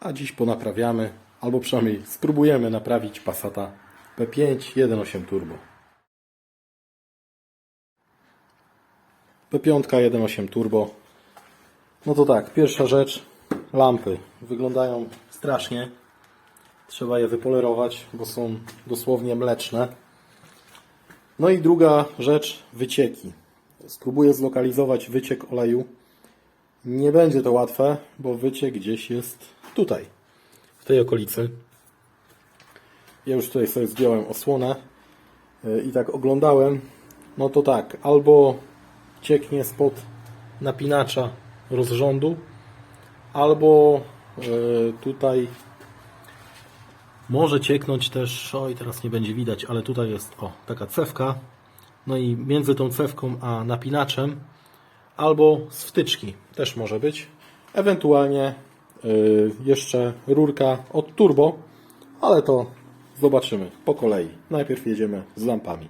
a dziś ponaprawiamy, albo przynajmniej spróbujemy naprawić Passata P5 1.8 Turbo. P5 1.8 Turbo. No to tak, pierwsza rzecz, lampy. Wyglądają strasznie. Trzeba je wypolerować, bo są dosłownie mleczne. No i druga rzecz, wycieki. Spróbuję zlokalizować wyciek oleju. Nie będzie to łatwe, bo wyciek gdzieś jest tutaj, w tej okolicy. Ja już tutaj sobie zdjąłem osłonę yy, i tak oglądałem. No to tak, albo cieknie spod napinacza rozrządu, albo yy, tutaj może cieknąć też, oj teraz nie będzie widać, ale tutaj jest o taka cewka. No i między tą cewką a napinaczem albo z wtyczki też może być. Ewentualnie yy, jeszcze rurka od turbo, ale to zobaczymy po kolei. Najpierw jedziemy z lampami.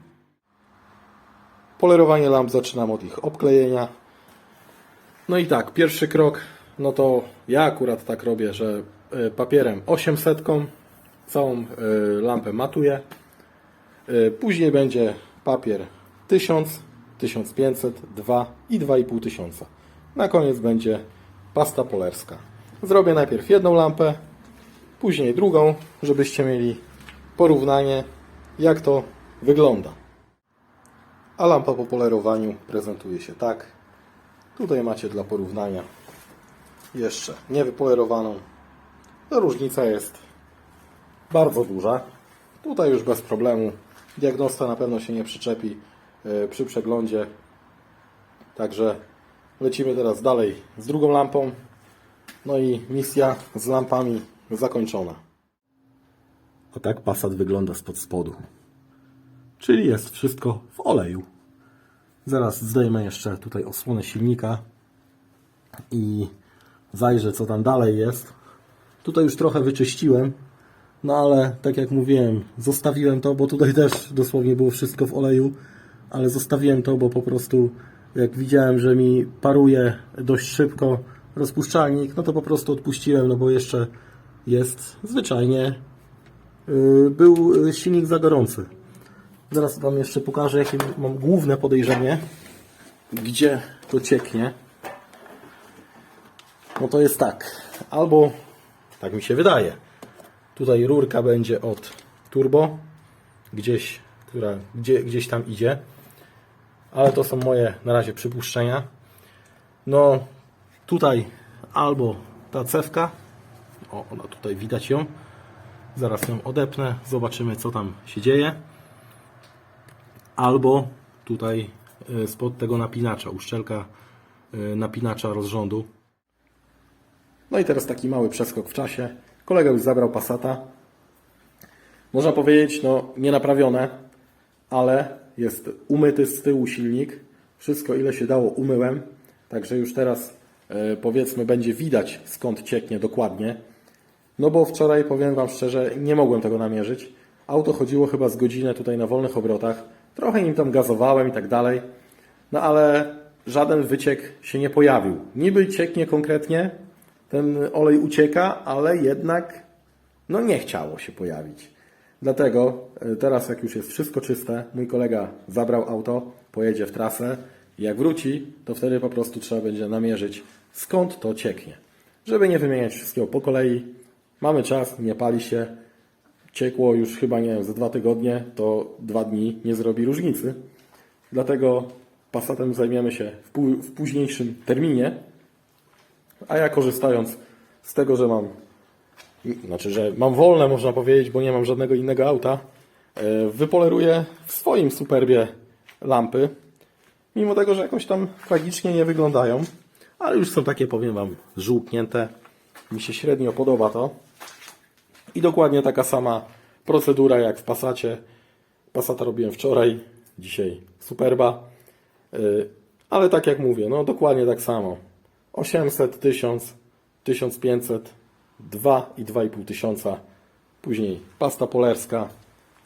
Polerowanie lamp zaczynam od ich obklejenia. No i tak, pierwszy krok, no to ja akurat tak robię, że y, papierem 800 całą y, lampę matuję. Y, Później będzie papier 1000, 1500, 2 i 2,5 tysiąca. Na koniec będzie pasta polerska. Zrobię najpierw jedną lampę, później drugą, żebyście mieli porównanie, jak to wygląda. A lampa po polerowaniu prezentuje się tak. Tutaj macie dla porównania jeszcze niewypolerowaną. No, różnica jest bardzo duża. Tutaj już bez problemu. Diagnosta na pewno się nie przyczepi przy przeglądzie. Także lecimy teraz dalej z drugą lampą. No i misja z lampami zakończona. A tak Passat wygląda spod spodu. Czyli jest wszystko w oleju. Zaraz zdejmę jeszcze tutaj osłonę silnika i zajrzę co tam dalej jest. Tutaj już trochę wyczyściłem, no ale tak jak mówiłem, zostawiłem to, bo tutaj też dosłownie było wszystko w oleju, ale zostawiłem to, bo po prostu jak widziałem, że mi paruje dość szybko rozpuszczalnik, no to po prostu odpuściłem, no bo jeszcze jest zwyczajnie yy, był yy, silnik za gorący. Zaraz Wam jeszcze pokażę, jakie mam główne podejrzenie, gdzie to cieknie. No to jest tak, albo tak mi się wydaje, Tutaj rurka będzie od turbo, gdzieś, która gdzie, gdzieś tam idzie. Ale to są moje na razie przypuszczenia. No tutaj albo ta cewka, o ona tutaj widać ją. Zaraz ją odepnę, zobaczymy co tam się dzieje. Albo tutaj y, spod tego napinacza, uszczelka y, napinacza rozrządu. No i teraz taki mały przeskok w czasie. Kolega już zabrał Passata. Można powiedzieć, no nie naprawione, ale jest umyty z tyłu silnik. Wszystko ile się dało umyłem. Także już teraz e, powiedzmy będzie widać skąd cieknie dokładnie. No bo wczoraj powiem Wam szczerze, nie mogłem tego namierzyć. Auto chodziło chyba z godzinę tutaj na wolnych obrotach. Trochę nim tam gazowałem i tak dalej. No ale żaden wyciek się nie pojawił. Niby cieknie konkretnie, ten olej ucieka, ale jednak no nie chciało się pojawić. Dlatego e, teraz, jak już jest wszystko czyste, mój kolega zabrał auto, pojedzie w trasę jak wróci, to wtedy po prostu trzeba będzie namierzyć, skąd to cieknie. Żeby nie wymieniać wszystkiego po kolei, mamy czas, nie pali się, ciekło już chyba, nie wiem, za dwa tygodnie, to dwa dni nie zrobi różnicy. Dlatego Passatem zajmiemy się w, w późniejszym terminie, a ja korzystając z tego, że mam, znaczy, że mam wolne, można powiedzieć, bo nie mam żadnego innego auta, e, wypoleruję w swoim Superbie lampy, mimo tego, że jakoś tam tragicznie nie wyglądają, ale już są takie, powiem Wam, żółknięte. Mi się średnio podoba to. I dokładnie taka sama procedura jak w Passacie. Passata robiłem wczoraj, dzisiaj Superba. Yy, Ale tak jak mówię, no dokładnie tak samo. 800, 1000, 1500, 2 i 2,5 tysiąca. Później pasta polerska.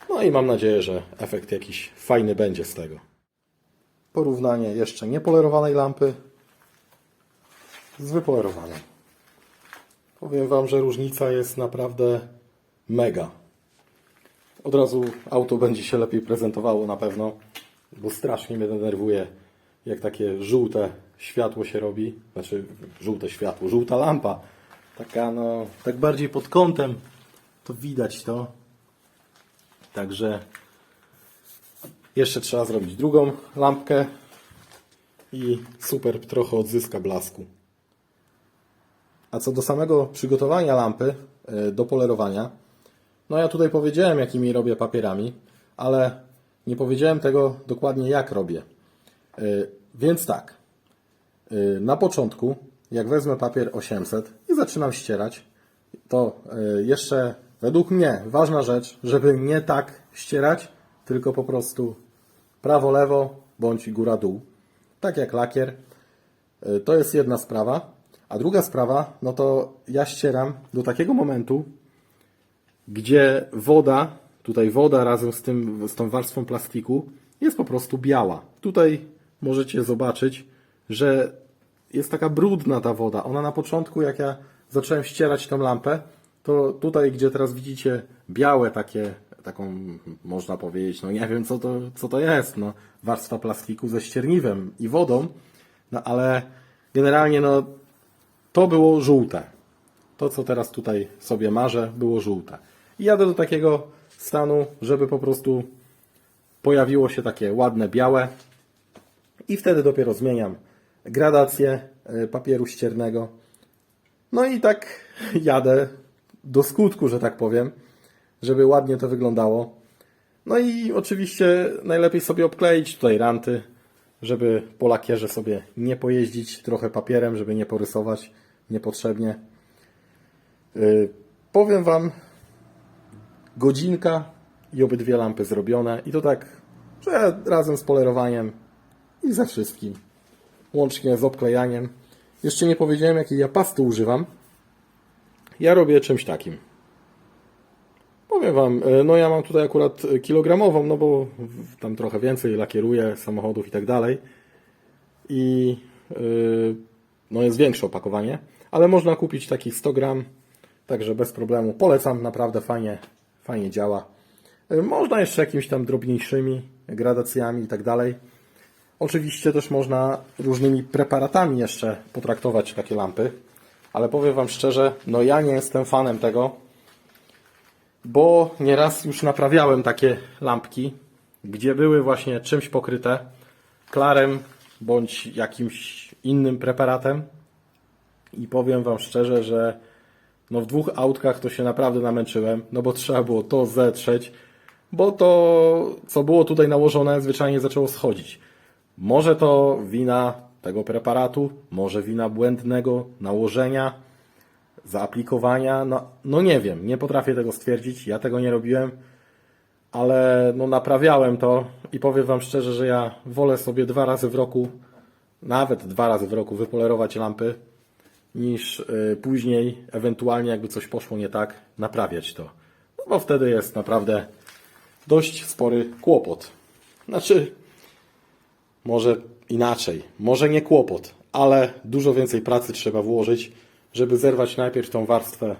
No i mam nadzieję, że efekt jakiś fajny będzie z tego. Porównanie jeszcze niepolerowanej lampy z wypolerowaną. Powiem Wam, że różnica jest naprawdę mega. Od razu auto będzie się lepiej prezentowało na pewno, bo strasznie mnie denerwuje, jak takie żółte światło się robi. Znaczy, żółte światło, żółta lampa. Taka, no, tak bardziej pod kątem, to widać to. Także jeszcze trzeba zrobić drugą lampkę i super trochę odzyska blasku. A co do samego przygotowania lampy e, do polerowania, no ja tutaj powiedziałem, jakimi robię papierami, ale nie powiedziałem tego dokładnie, jak robię. E, Więc tak, e, na początku, jak wezmę papier 800 i zaczynam ścierać, to e, jeszcze według mnie ważna rzecz, żeby nie tak ścierać, tylko po prostu prawo-lewo bądź góra-dół. Tak jak lakier. Y, To jest jedna sprawa. A druga sprawa, no to ja ścieram do takiego momentu, gdzie woda, tutaj woda razem z, tym, z tą warstwą plastiku jest po prostu biała. Tutaj możecie zobaczyć, że jest taka brudna ta woda. Ona na początku, jak ja zacząłem ścierać tą lampę, to tutaj, gdzie teraz widzicie białe takie, taką można powiedzieć, no nie wiem co to, co to jest, no warstwa plastiku ze ścierniwem i wodą, no ale generalnie no to było żółte. To, co teraz tutaj sobie marzę, było żółte. I jadę do takiego stanu, żeby po prostu pojawiło się takie ładne białe i wtedy dopiero zmieniam gradację e, papieru ściernego. No i tak jadę do skutku, że tak powiem, żeby ładnie to wyglądało. No i oczywiście najlepiej sobie obkleić tutaj ranty, żeby po lakierze sobie nie pojeździć trochę papierem, żeby nie porysować niepotrzebnie. Yy, powiem Wam, godzinka i obydwie lampy zrobione. I to tak, że razem z polerowaniem i ze wszystkim. Łącznie z obklejaniem. Jeszcze nie powiedziałem, jakiej ja pasty używam. Ja robię czymś takim. Powiem Wam, e, no ja mam tutaj akurat kilogramową, no bo tam trochę więcej lakieruję samochodów i tak dalej. I yy, no jest większe opakowanie, ale można kupić takich 100 gram, także bez problemu. Polecam, naprawdę fajnie, fajnie działa. Yy, Można jeszcze jakimiś tam drobniejszymi gradacjami i tak dalej. Oczywiście też można różnymi preparatami jeszcze potraktować takie lampy, ale powiem Wam szczerze, no ja nie jestem fanem tego, bo nieraz już naprawiałem takie lampki, gdzie były właśnie czymś pokryte, klarem bądź jakimś innym preparatem i powiem Wam szczerze, że no w dwóch autkach to się naprawdę namęczyłem, no bo trzeba było to zetrzeć, bo to, co było tutaj nałożone, zwyczajnie zaczęło schodzić. Może to wina tego preparatu, może wina błędnego nałożenia, zaaplikowania, no, no nie wiem, nie potrafię tego stwierdzić, ja tego nie robiłem, ale no naprawiałem to i powiem Wam szczerze, że ja wolę sobie dwa razy w roku, nawet dwa razy w roku wypolerować lampy, niż y, później, ewentualnie jakby coś poszło nie tak, naprawiać to. No bo wtedy jest naprawdę dość spory kłopot. Znaczy, może inaczej, może nie kłopot, ale dużo więcej pracy trzeba włożyć, żeby zerwać najpierw tą warstwę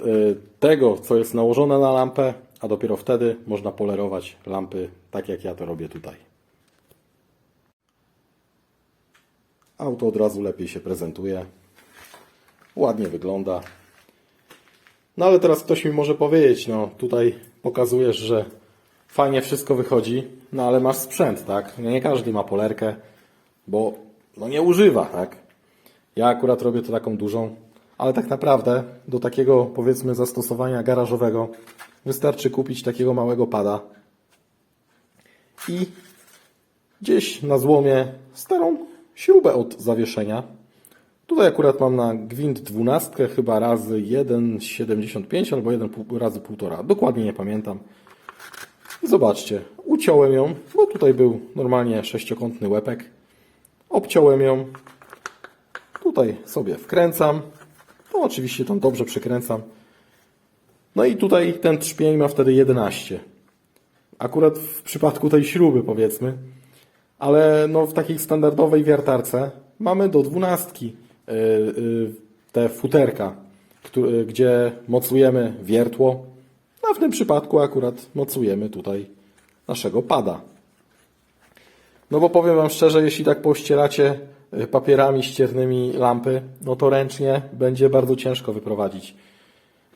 y, tego, co jest nałożone na lampę, a dopiero wtedy można polerować lampy tak, jak ja to robię tutaj. Auto od razu lepiej się prezentuje, ładnie wygląda. No ale teraz ktoś mi może powiedzieć, no tutaj pokazujesz, że fajnie wszystko wychodzi, no ale masz sprzęt, tak? Nie każdy ma polerkę, bo no nie używa, tak? Ja akurat robię to taką dużą, ale tak naprawdę do takiego powiedzmy zastosowania garażowego wystarczy kupić takiego małego pada i gdzieś na złomie starą śrubę od zawieszenia. Tutaj akurat mam na gwint 12 chyba razy 1,75 albo 1 pół- razy 1,5. Dokładnie nie pamiętam. Zobaczcie, uciąłem ją, bo tutaj był normalnie sześciokątny łepek. Obciąłem ją. Tutaj sobie wkręcam. No oczywiście tam dobrze przykręcam. No i tutaj ten trzpień ma wtedy 11. Akurat w przypadku tej śruby powiedzmy. Ale no w takiej standardowej wiertarce mamy do dwunastki yy, yy, te futerka, któ- gdzie mocujemy wiertło, a w tym przypadku akurat mocujemy tutaj naszego pada. No bo powiem Wam szczerze, jeśli tak pościeracie y, papierami ściernymi lampy, no to ręcznie będzie bardzo ciężko wyprowadzić.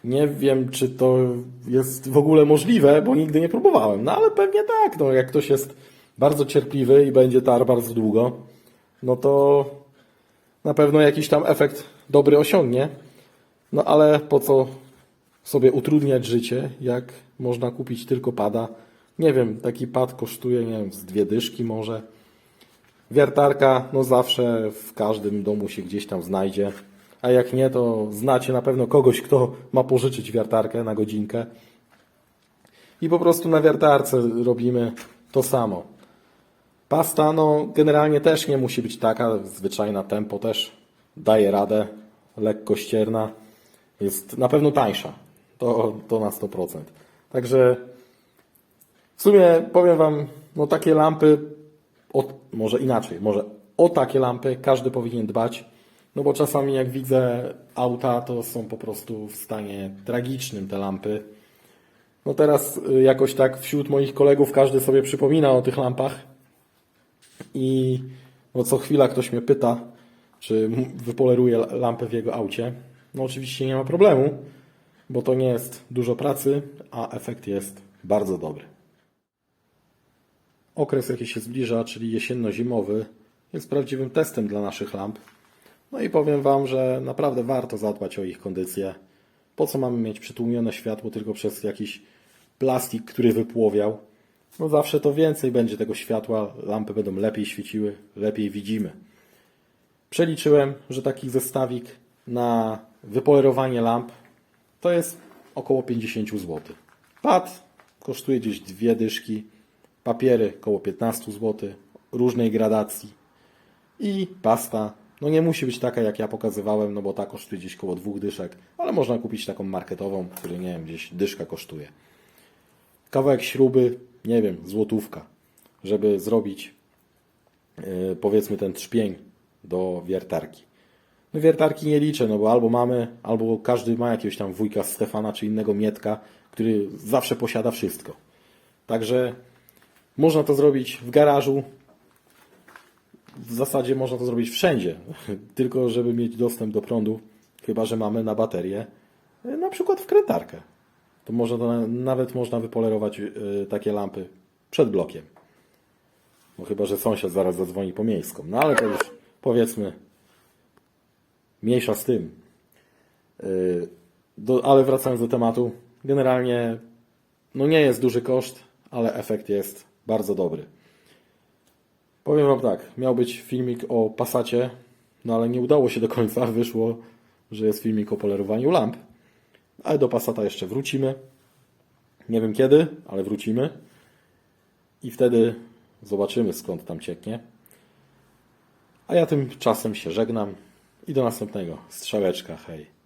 Nie wiem, czy to jest w ogóle możliwe, bo nigdy nie próbowałem. No ale pewnie tak, no jak ktoś jest bardzo cierpliwy i będzie tar bardzo długo, no to na pewno jakiś tam efekt dobry osiągnie. No ale po co sobie utrudniać życie, jak można kupić tylko pada? Nie wiem, taki pad kosztuje, nie wiem, z dwie dyszki może. Wiertarka, no zawsze w każdym domu się gdzieś tam znajdzie. A jak nie, to znacie na pewno kogoś, kto ma pożyczyć wiertarkę na godzinkę. I po prostu na wiertarce robimy to samo. Pasta, no generalnie też nie musi być taka, zwyczajna tempo też daje radę, lekko ścierna, jest na pewno tańsza, to, to na 100%. Także w sumie powiem Wam, no takie lampy, może inaczej, może o takie lampy każdy powinien dbać, no bo czasami jak widzę auta, to są po prostu w stanie tragicznym te lampy. No teraz y, jakoś tak wśród moich kolegów każdy sobie przypomina o tych lampach i no co chwila ktoś mnie pyta, czy la- lampę w jego aucie. No oczywiście nie ma problemu, bo to nie jest dużo pracy, a efekt jest bardzo dobry. Okres, jaki się zbliża, czyli jesienno-zimowy, jest prawdziwym testem dla naszych lamp. No i powiem Wam, że naprawdę warto zadbać o ich kondycję. Po co mamy mieć przytłumione światło tylko przez jakiś plastik, który wypłowiał? No zawsze to więcej będzie tego światła, lampy będą lepiej świeciły, lepiej widzimy. Przeliczyłem, że taki zestawik na wypolerowanie lamp to jest około 50 zł. Pad kosztuje gdzieś dwie dyszki, papiery około 15 zł, różnej gradacji i pasta. No nie musi być taka, jak ja pokazywałem, no bo ta kosztuje gdzieś około dwóch dyszek, ale można kupić taką marketową, który nie wiem, gdzieś dyszka kosztuje. Kawałek śruby, nie wiem, złotówka, żeby zrobić yy, powiedzmy ten trzpień do wiertarki. No wiertarki nie liczę, no bo albo mamy, albo każdy ma jakiegoś tam wujka Stefana czy innego Mietka, który zawsze posiada wszystko. Także można to zrobić w garażu. W zasadzie można to zrobić wszędzie, tylko żeby mieć dostęp do prądu, chyba że mamy na baterię, y, na przykład wkrętarkę. To można to na- nawet można wypolerować y, takie lampy przed blokiem. No chyba, że sąsiad zaraz zadzwoni po miejską. No ale to już powiedzmy mniejsza z tym. Yy, Do, ale wracając do tematu, generalnie no nie jest duży koszt, ale efekt jest bardzo dobry. Powiem Wam tak, miał być filmik o Passacie, no ale nie udało się do końca, wyszło, że jest filmik o polerowaniu lamp, ale do Passata jeszcze wrócimy. Nie wiem kiedy, ale wrócimy i wtedy zobaczymy skąd tam cieknie. A ja tymczasem się żegnam i do następnego. Strzałeczka, hej.